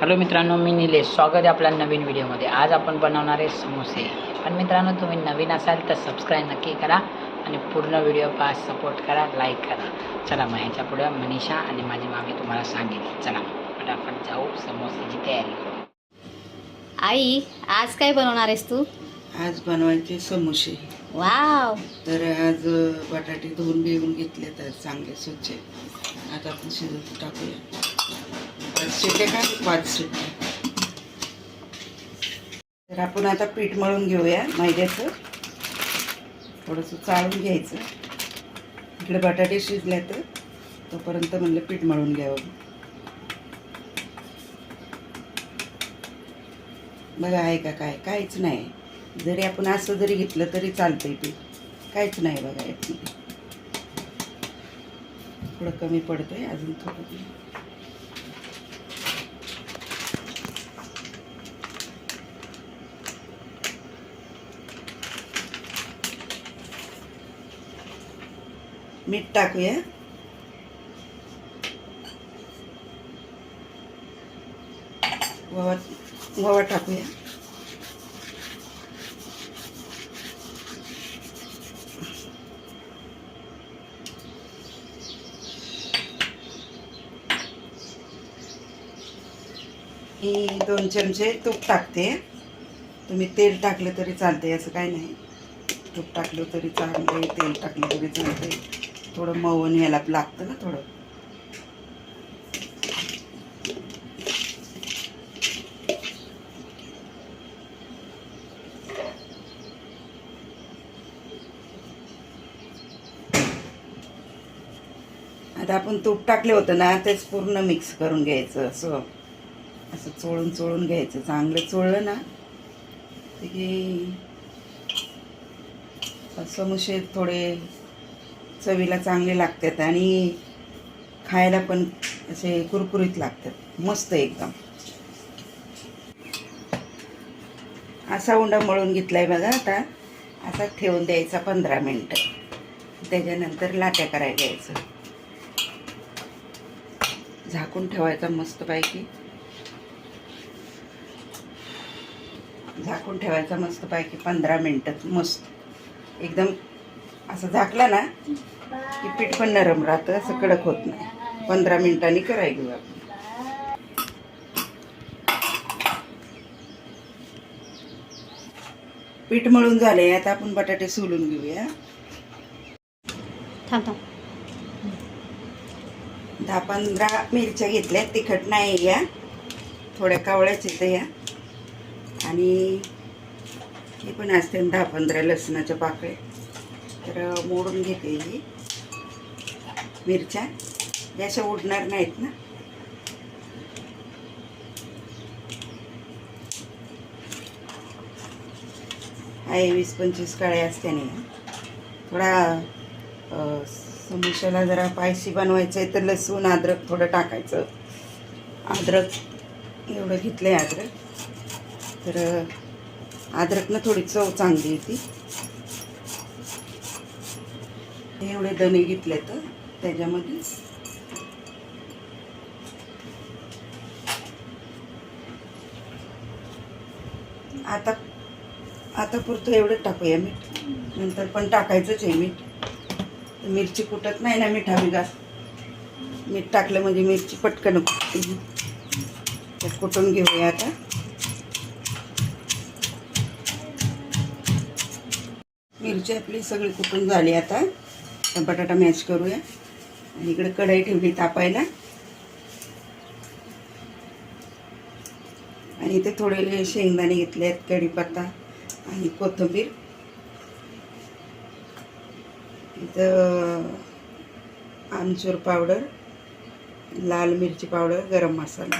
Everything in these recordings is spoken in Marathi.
हॅलो मित्रांनो मी निलेश. स्वागत आहे आपल्या नवीन व्हिडिओमध्ये. आज आपण बनवणार आहे समोसे. पण मित्रांनो तुम्ही नवीन असाल तर सबस्क्राईब नक्की करा आणि पूर्ण व्हिडिओ पहा सपोर्ट करा लाईक करा. चला मग ह्याच्या पुढे मनीषा आणि माझी मामी तुम्हाला सांगेल. चला फटाफट जाऊ समोसेची तयारी करू. आई आज काय बनवणार आहेस तू? आज बनवायचे समोसे. वाव! तर आज बटाटे धुवून बिवून घेतले तर चांगले स्वच्छ आता आपण शिजत टाकूया. पाच शिट्टे का? पाच शिट्टे तर आपण आता पीठ मळून घेऊया मैद्याचं. थोडंसं चाळून घ्यायचं. इकडे बटाटे शिजले तर तोपर्यंत म्हणलं पीठ मळून घ्यावं. बघा आहे का काय? काहीच नाही. जरी आपण असं जरी घेतलं तरी चालतंय पीठ. काहीच नाही बघा यातमध्ये थोडं कमी पडतंय. अजून थोडं मीठ टाकूया. गवा गोवा टाकूया. मी दोन चमचे तूप टाकते. तुम्ही तेल टाकलं तरी चालते असं काही नाही. तूप टाकलं तरी चालते तेल टाकलं तरी चालते थोडं मऊन यायला लागतं ना थोडं. आता आपण तूप टाकले होतं ना तेच पूर्ण मिक्स करून घ्यायचं असं. असं चोळून चोळून घ्यायचं. चांगलं चोळलं ना ते असं समोसे थोडे चवीला चांगले लागतात आणि खायला पण असे कुरकुरीत लागतात. मस्त एकदम. असा उंडा मळून घेतला आहे बघा आता. असा ठेवून द्यायचा पंधरा मिनटं. त्याच्यानंतर लाट्या करायला घ्यायचं झाकून ठेवायचा मस्तपैकी. झाकून ठेवायचा मस्तपैकी पंधरा मिनटं. मस्त. एकदम असं झाकला ना की पीठ पण नरम राहतं असं कडक होत नाही. पंधरा मिनिटांनी कराय घेऊ आपण. पीठ मळून झाले आता आपण बटाटे सोलून घेऊया. दहा पंधरा मिरच्या घेतल्या तिखट नाही या. थोड्या कावळ्याच या. आणि हे पण असते दहा पंधरा लसणाच्या पाकळ्या. तर मोडून घेते ही मिरच्या. या अशा उडणार नाहीत ना. आहे वीस पंचवीस काळे असल्याने थोडा अ, समोशाला जरा पायसी बनवायचं आहे तर लसूण अद्रक थोडं टाकायचं. अद्रक एवढं घेतलं आहे अद्रक. तर अद्रकनं थोडी चव चांगली होती. हे एवढे दणे घेतले तर त्याच्यामध्ये आता आता पुरतं एवढं टाकूया मीठ. नंतर पण टाकायचंच आहे मीठ. मिरची कुटत नाही ना मिठा बिगा मीठ टाकलं म्हणजे मिरची पटकन कुटते कुटून घेऊया आता. मिरची आपली सगळी कुटून झाली आता. बटाटा मॅश करूया. आणि इकडे कढई ठेवली तापायला. आणि इथे थोडे शेंगदाणे घेतले आहेत कढीपत्ता आणि कोथिंबीर. इथं आमचूर पावडर लाल मिरची पावडर गरम मसाला.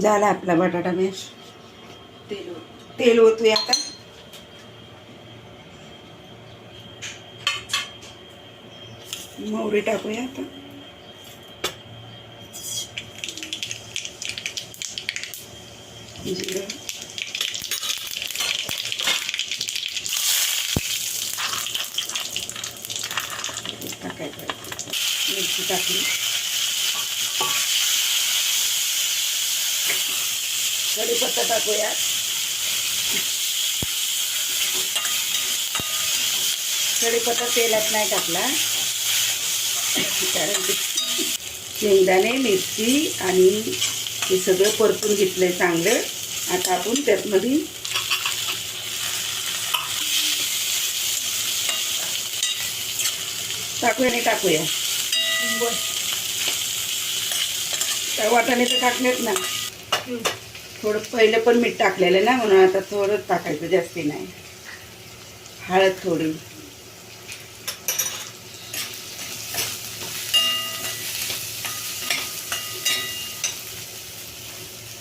झाला आपला बटाटा मॅश तेल तेल ओतूया आता. मोहरी टाकूया आता. जिरं टाकायचं. मिरची टाकली. कढीपत्ता टाकूया. कढीपत्ता तेलात नाही टाकला. कारण शेंगदाणे मिरची आणि हे सगळं परतून घेतलंय चांगलं. आता आपण त्यातमध्ये टाकूया नाही टाकूया. त्या वाटाणे तर टाकलेत ना. थोडं पहिलं पण मीठ टाकलेलं ना म्हणून आता थोडं टाकायचं जास्ती नाही. हळद थोडी.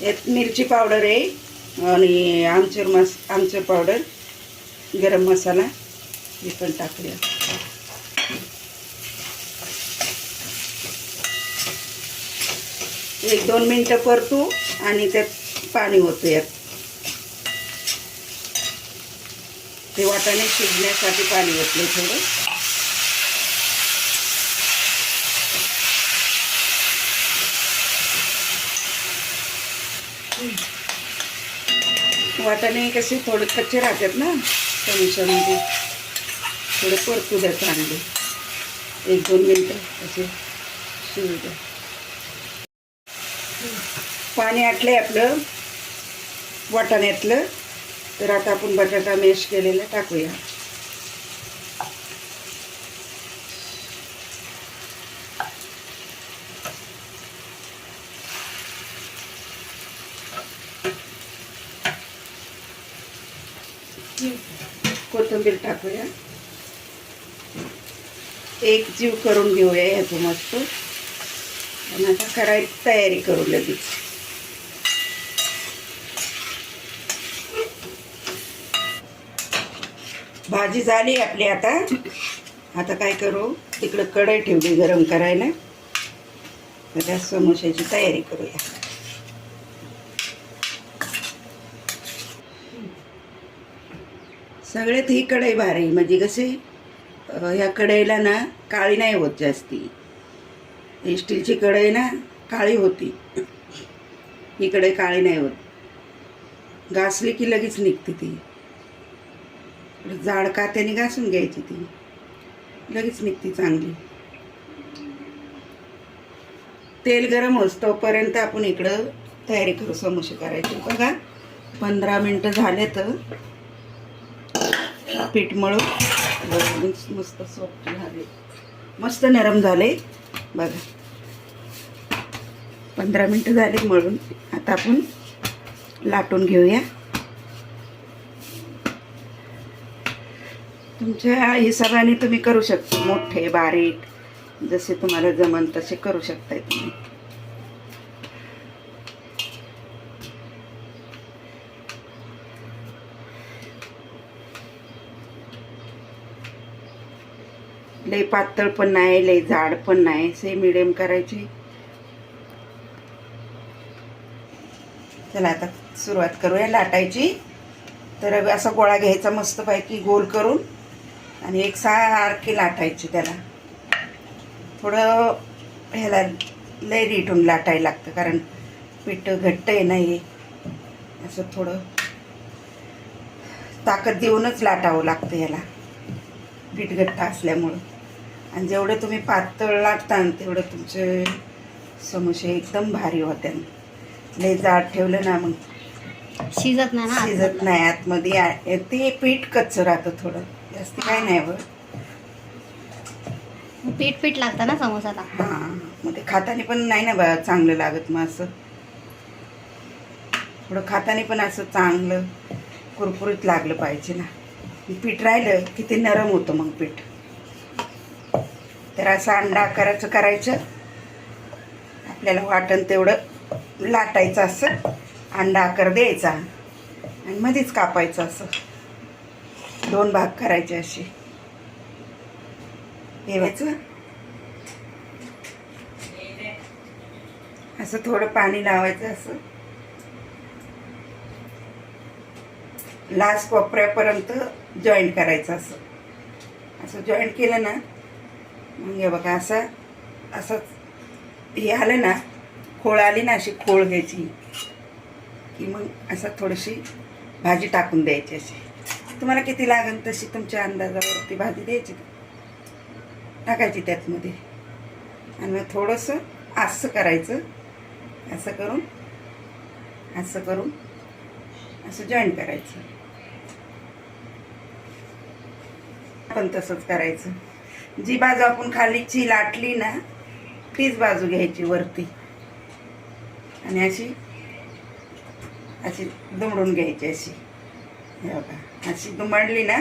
यात मिरची पावडर आहे आणि आमचूर मस आमचूर पावडर गरम मसाला हे पण टाकूया. एक दोन मिनटं परतू आणि त्यात पाणी होतं यात ते वाटाणे शिजण्यासाठी पाणी ओतलं थोडं. वाटाणे कसे थोडे कच्चे राहतात ना टमिशामध्ये थोडं परतू द्या चांगले. एक दोन मिनटं असे शिजू द्या. पाणी आटलंय आपलं वाटाण्यातलं. तर आता आपण बटाटा मॅश केलेला टाकूया. कोथिंबीर टाकूया. एक जीव करून घेऊया ह्याचं मस्त. आणि आता करायची तयारी करू लगेच. भाजी झाली आपली आता. आता काय करू? तिकडं कढई ठेवली गरम करायला. तर त्या समोश्याची तयारी करूया. सगळ्यात ही कढई भारी म्हणजे कसे ह्या कढईला ना काळी नाही होत जास्ती. ही स्टीलची कढई ना काळी होती. ही कढई काळी नाही होत. घासली की लगेच निघते ती. जाड कात्याने घासून घ्यायची ती. लगेच निघते चांगली. तेल गरम होस तोपर्यंत आपण इकडं तयारी करू समोसे करायचे. बघा पंधरा मिनटं झाले तर पीठ मळ मस्त सॉफ्ट झाले. मस्त नरम झाले. बघा. पंधरा मिनटं झाले मळून. आता आपण लाटून घेऊया. तुमच्या हिशोबाने तुम्ही करू शकता. मोठे बारीक जसे तुम्हाला जमन तसे करू शकताय तुम्ही. लई पातळ पण नाही लई जाड पण नाही. से मिडियम करायची. चला आता सुरुवात करूया लाटायची. तर असा गोळा घ्यायचा मस्तपैकी गोल करून आणि एक सारखी लाटायची त्याला. थोडं ह्याला लय रिटून लाटायला लागतं कारण पीठ घट्ट आहे ना हे. असं थोडं ताकद देऊनच लाटावं लागतं ह्याला. पीठ घट्ट असल्यामुळं. आणि जेवढे तुम्ही पातळ लाटता तेवढं तुमचे समोसे एकदम भारी होत्या लय जाड ठेवलं ना मग. शिजत नाही ना शिजत नाही आतमध्ये ते पीठ कच्चं राहतं थोडं. जास्त काय नाही बघ पीठ पीठ लागतं ना समोसाला? हां मग ते खाताना पण नाही ना बा चांगलं लागत मग असं. थोडं खाताना पण असं चांगलं कुरकुरीत लागलं पाहिजे ना. पीठ राहिलं की ते नरम होतं मग पीठ. तर असं अंडा आकाराचं करायचं. आपल्याला वाटण तेवढं लाटायचं असं. अंडा आकार द्यायचा. आणि मध्येच कापायचं असं. दोन भाग करायचे असे. ठेवायचं असं थोडं पाणी लावायचं असं. लास्ट कोपऱ्यापर्यंत जॉईंट करायचं असं. असं जॉईंट केलं ना मग हे बघा असं असंच हे आलं ना खोळ आली ना अशी खोळ घ्यायची. की मग असं थोडीशी भाजी टाकून द्यायची अशी. तुम्हाला किती लागेल तशी तुमच्या अंदाजावरती भाजी द्यायची. टाकायची त्यातमध्ये. आणि मग थोडंसं असं करायचं. असं करून असं करून असं जॉईन करायचं. पण तसंच करायचं. जी बाजू आपण खालीची लाटली ना तीच बाजू घ्यायची वरती. आणि अशी अशी दुमडून घ्यायची अशी. हे बघा अशी दुमडली ना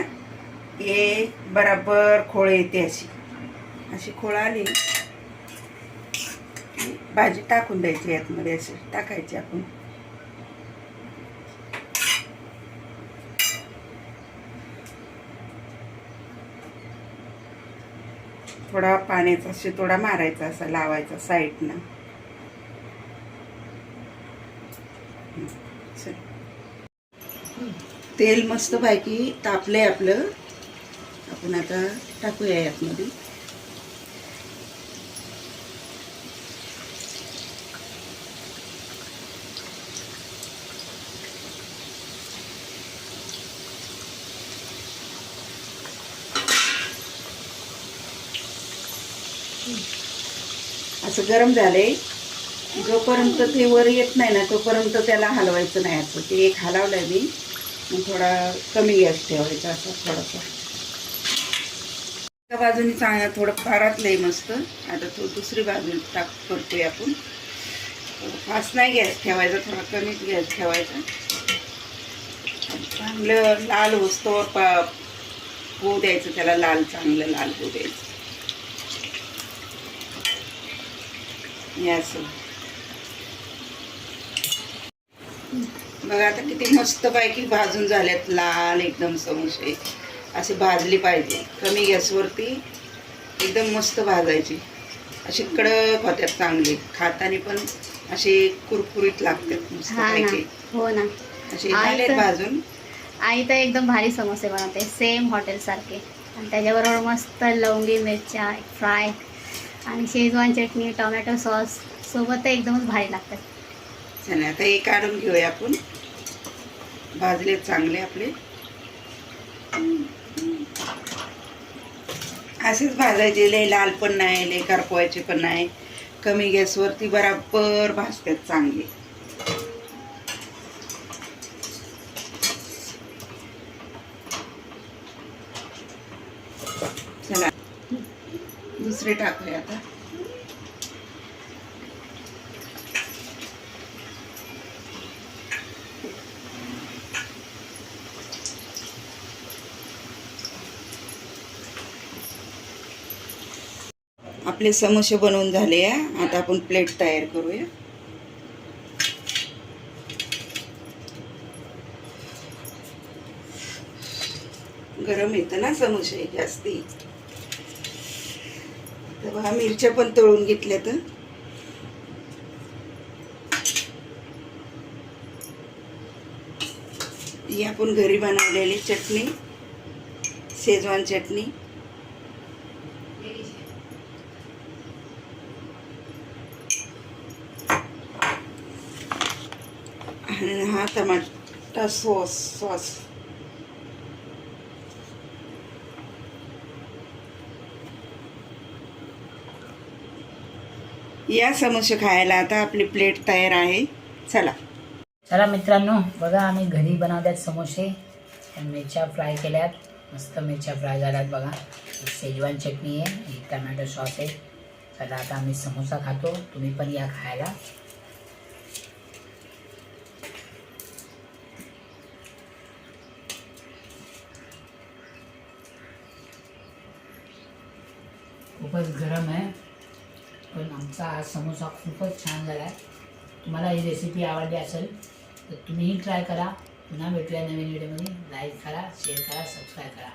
ये बराबर खोळ येते अशी. अशी खोळ आली भाजी टाकून द्यायची यातमध्ये अशी टाकायची आपण. थोडा पाण्याचा शितोडा मारायचा असा लावायचा साईडनं. तेल मस्त पैकी तापलंय आपलं. आपण आता टाकूया यातमध्ये. असं गरम झालंय. जोपर्यंत ते वर येत नाही ना तोपर्यंत त्याला हलवायचं नाही असं. ते एक हलवलंय मी. थोडा कमी गॅस ठेवायचा असं थोडासा. एका बाजूने चांगलं थोडं फारातलंय मस्त. आता तो दुसरी बाजू टाक करतोय आपण. फास्ट नाही गॅस ठेवायचा थोडा कमीच गॅस ठेवायचा. चांगलं लाल होतो पा होऊ द्यायचं त्याला लाल चांगलं लाल होऊ द्यायचं. असं बघा आता किती मस्त पैकी भाजून झाल्यात लाल एकदम समोसे असे भाजली पाहिजे. कमी गॅसवरती एकदम मस्त भाजायची. अशी कडक होत्यात चांगली. खाताना पण असे कुरकुरीत लागतात मस्त हा ना. पैकी हो ना. असे झालेत भाजून. आई तर एकदम भारी समोसे बनवते. सेम हॉटेलसारखे आणि त्याच्याबरोबर मस्त लवंगी मिरच्या फ्राय आणि शेजवान चटणी टोमॅटो सॉस सोबत एकदमच भारी लागतात. चला आता हे काढून घेऊया आपण. भाजले चांगले आपले. असेच भाजायचे. लय लाल पण नाही लय करपवायचे पण नाही. कमी गॅसवरती बराबर भाजतात चांगले चला दुसरे टाकले आता. आपले समोसे बनवून झाले आहे आता आपण प्लेट तयार करूया. गरम येतं ना समोसे जास्ती. तर बघा मिरच्या पण तळून घेतल्या तर ही आपण घरी बनवलेली चटणी शेजवान चटणी. आणि हा टमाटा सॉस सॉस. या समोसे खायला आता आपली प्लेट तयार आहे. चला. चला मित्रांनो बघा आम्ही घरी बनवल्यात समोसे. मिरच्या फ्राय केल्यात. मस्त मिरच्या फ्राय झाल्यात बघा. शेजवान चटणी आहे एक टमॅटो सॉस आहे. चला आता आम्ही समोसा खातो. तुम्ही पण या खायला. खूपच गरम आहे. पण आमचा हा समोसा खूपच छान झाला आहे तुम्हाला ही रेसिपी आवडली असेल तर तुम्हीही ट्राय करा. पुन्हा भेटूया नवीन व्हिडिओमध्ये लाईक करा शेअर करा सबस्क्राईब करा.